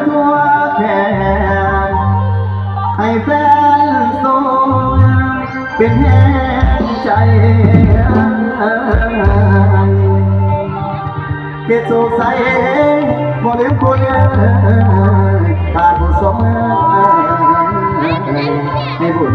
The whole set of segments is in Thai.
ทั่วแขนให้แฟนสูเป็นแห่งใจเกศสุใสบ่ลืมคุณตาผู้สมให้บุญ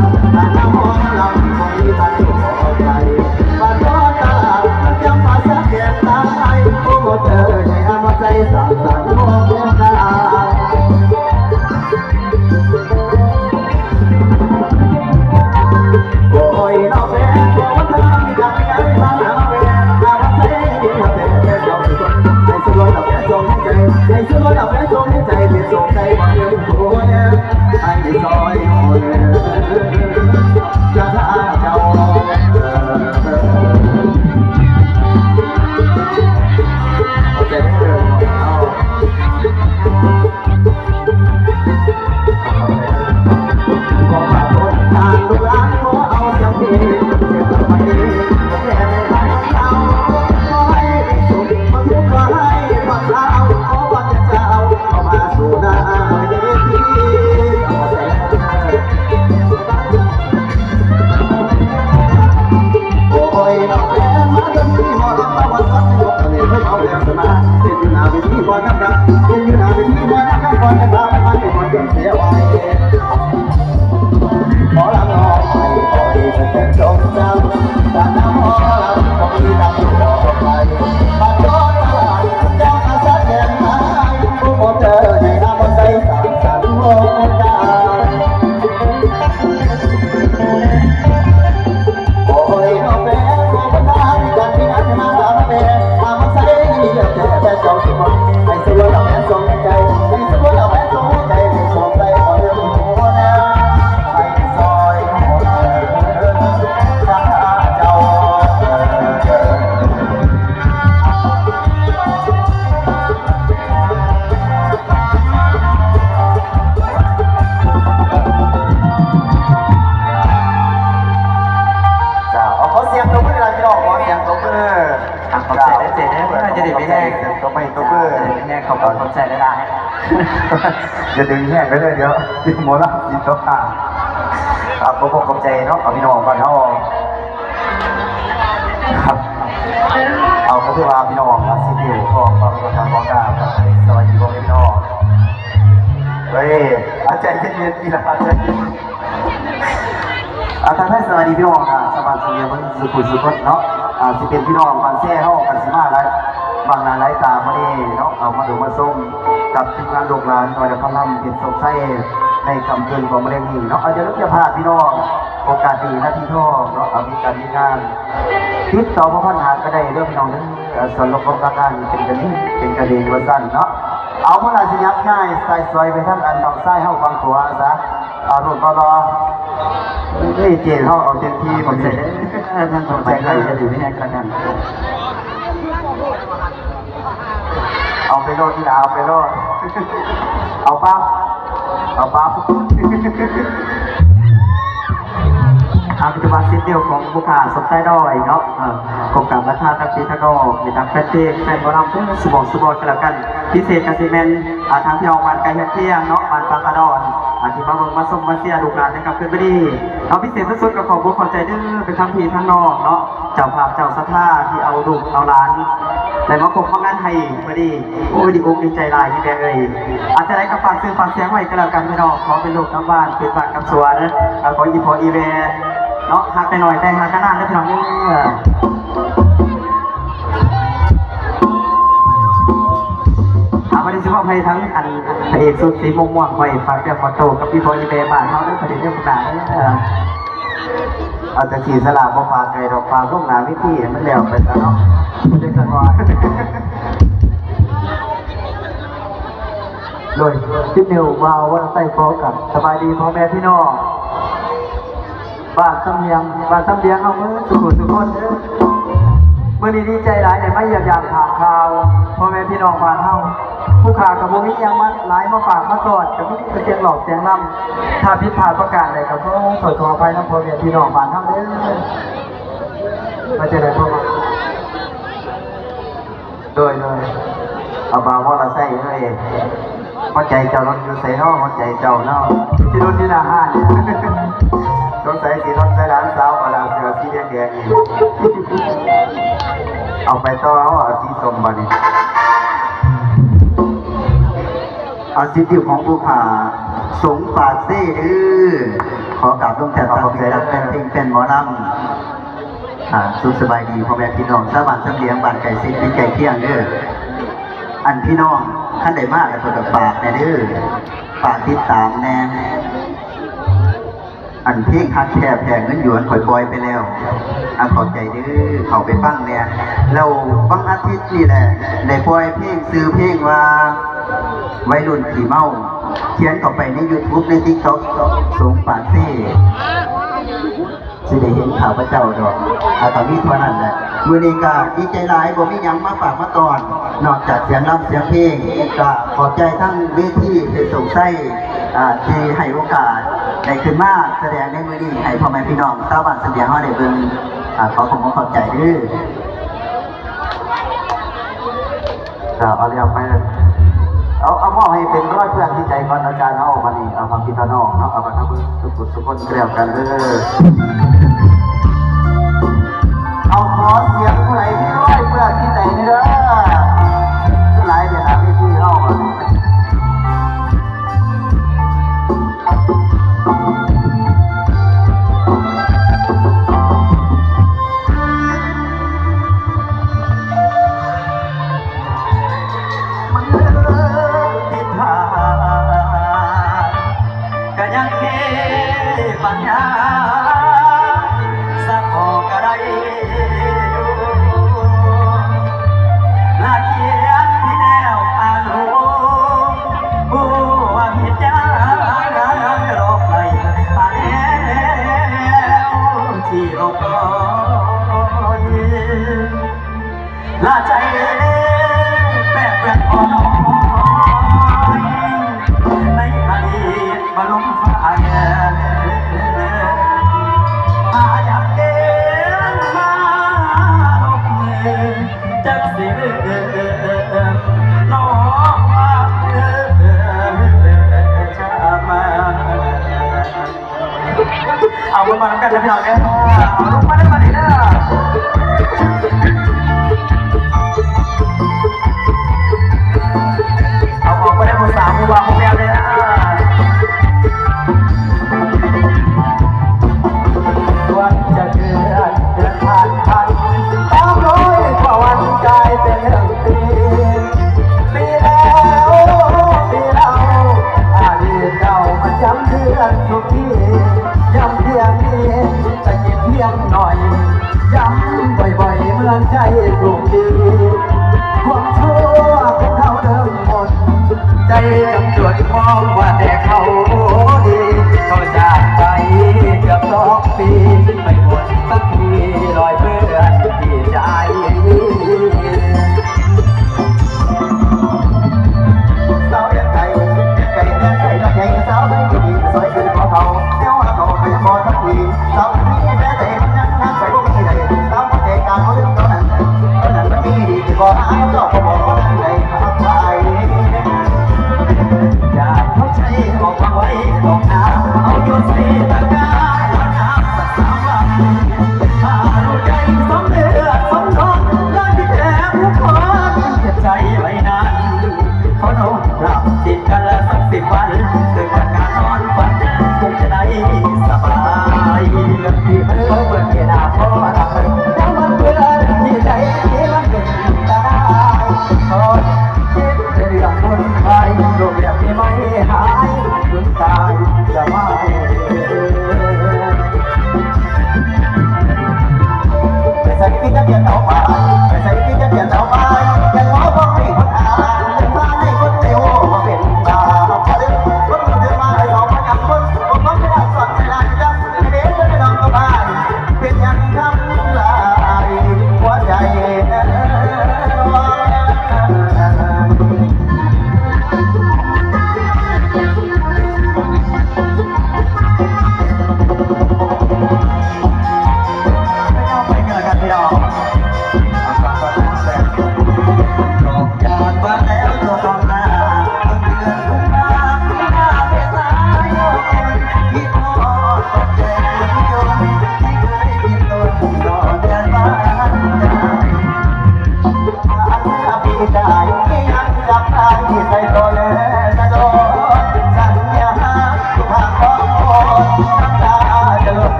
I'm ไปเลยเดี๋ยวจิหมอละจิตตาครับขอบคุณขอบใจเนาะกับพี่น้องก่อนเนาครับเอาก็คือว่าพี่น้องครับสิบิวของความกระทำของกับสวัสดีพ่อพี่น้องเฮ้ยอาจารย์เย็นๆพี่ละอาจารย์อาจารย์ให้สวัสดีพี่น้องครับสบายสบายมันสุขุสุขเนาะอ่าสิเป็นพี่น้องบางแช่เฮากันสิมาไลายบางนาหลาตามาเด้เนาะเอามาดูมาส้ม กับทีมงานลูกหลานโดยเฉพาะลำเด็ดสดใสในคำเตือนของมะเร็งนี้เนาะเอาจะลุกจะพาพี่น้องโอกาสดีหน้าที่ท่อเนาะเอามีการมีงานทิดต่อพ่ะพันหาก็ได้เรื่องพี่น้องนั้นสรลกของการเป็นกันที่เป็นกระเดงวันสั้นเนาะเอาเพลาสิยักง่ายสายซอยไปทั้งอันดอกไส้เข้าฟังขวาซะอารมณ์ก็รอนี่เจนเขาเอาเต็มที่หมสร็จท่านสนใจใครจะอยู่ที่ไหนกัน เอาไปโลดที่ดาวไปโลดเอาปั๊บเอาปั๊บอาปัจจุบันสิ้นเดียวของบุคคาสมใจดอยเนาะเอ่อกรมการวัฒนธรรมปีทะกอกมีทั้งแฟนเพลงแฟนบอลลัมพุ่งสมองสมองกันแล้วกัน พิเศษกาซิเมนอ่าทางพี่น้องบ้านไกลเที่ยงเนาะบ้านปากกาดอนอาที่มาเมืองมาสมมาเสียลูกหลานนะครับเพื่อนไม่ดีเอาพิเศษสุดๆกับของบุคคลใจดื้อเป็นทั้งพี่ทั้งน้องเนาะเจ้าภาพเจ้าสัทธาที่เอาลูกเอาหลาน และมาคงข้างงานไทยพอดีโอ้ยดีโอกดีใจลายที่แบเอ่ยอาจจะได้กับฝากซื้อฝากเสียงไว้ก็แล้วกันพี่น้องขอเป็นลูกทั้งบ้านเป็นบ้านกับสวนแล้วขออีพออีเวเนาะหักไปหน่อยแต่หักกันนานได้พี่น้องถามว่าได้ซื้อมาให้ทั้งอันพระเอกสุดสีม่วงม่วงไว้ฝากเจ้าฟอโตกับพี่บอยอีเบย์บ้านเขาได้ประเด็นเรื่องต่างๆ เอาแต่ขี่สลาบมาฝากไก่ดอกฝากลูกหนาวิธีมันแล้วไปซะเนาะไม่ได้สักวันโดยทิปนิววาววันไส้โฟกับสบายดีพ่อแม่พี่น้องบ้านสำเนียงบ้านสำเนียงเอามือสุขุสุขคนเด้อ เมื่อนี้ดีใจหลายแต่ไม่อยากอยากถามข่าวพ่อแม่พี่น้องบ้านเฮาผู้ขากับบ่มีหยังมาหลายมาฝากมาตอดกับมีแต่เสียงหลอกเสียงล่ำถ้าผิดพลาดประการใดก็ขอขอขออภัยน้ำพ่อแม่พี่น้องบ้านเฮาเด้อมาเจอได้พ่อมาโดยโดยเอาบาวอละไส้เอ้ยหัวใจเจ้ารถอยู่ใส่นอหัวใจเจ้าเนาะที่รุ่นที่หน้าห้านเนี่ยสงสัยสีรถใส่หลานสาวเอาลาเสือสีแดงแดงๆนี่ เอาไปต่อเอาเอาสีสมบานี่เอาสีดิวของผู้ขาสงปากเซ่ดื้อขอกราบลงแต่ขอบใจรับแฟนเพลงแฟนหมอลำอ่าสุขสบายดีพ่อแม่พี่น้องชาวบ้านสำเลียงบ้านไก่ซิเป็นไก่เที่ยงเด้ออันพี่น้องท่านใดมากแล้วก็ฝากแน่เด้อฝากติดตามแน่ อันเพลงคัดแค่แพงเงินหยวนข่อยปล่อยไปแล้วอะขอบใจเด้อเขาไปฟังเนี่ยแล้วบางอาทิตย์นี่แหละได้ปล่อยเพลงซื้อเพลงว่าวัยรุ่นขี่เมา เขียนต่อไปใน YouTube ใน TikTok สงปากเซ่สิได้เห็นข่าวพระเจ้าดอกอาตอนนี้เท่านั้นแหละมือนี้ก็ดีใจหลายบ่มียังมาฝากมาตอน นอกจากเสียงรำเสียงเพลงก็ขอบใจทั้งเวทีเพชรสงไส้อ่ที่ให้โอกาส ได้ขึ้นมาแสดงในมือนี้ให้พ่อแม่พี่น้องชาวบ้านเสบียงเฮาได้เบิ่งอ่าขอขอบคุณขอบใจเด้อครับเอาเรียกไปเลยเอาเอามอบให้เป็นร้อยเพื่อนที่ใจก่อนอาจารย์เอาวันนี้เอาความคิดทางนอกเนาะเอาไปทำบุญสุขสุขคนเกลียวกันเด้อ เอามามากันนะพี่น้องเนี่ยเอาลงมาได้มาดิเด้อ ย้ำบ่อยๆเมื่อใจกลุ่มดีความชั่วของเขาเดิมหมด ใจจำจวดมองว่าเดง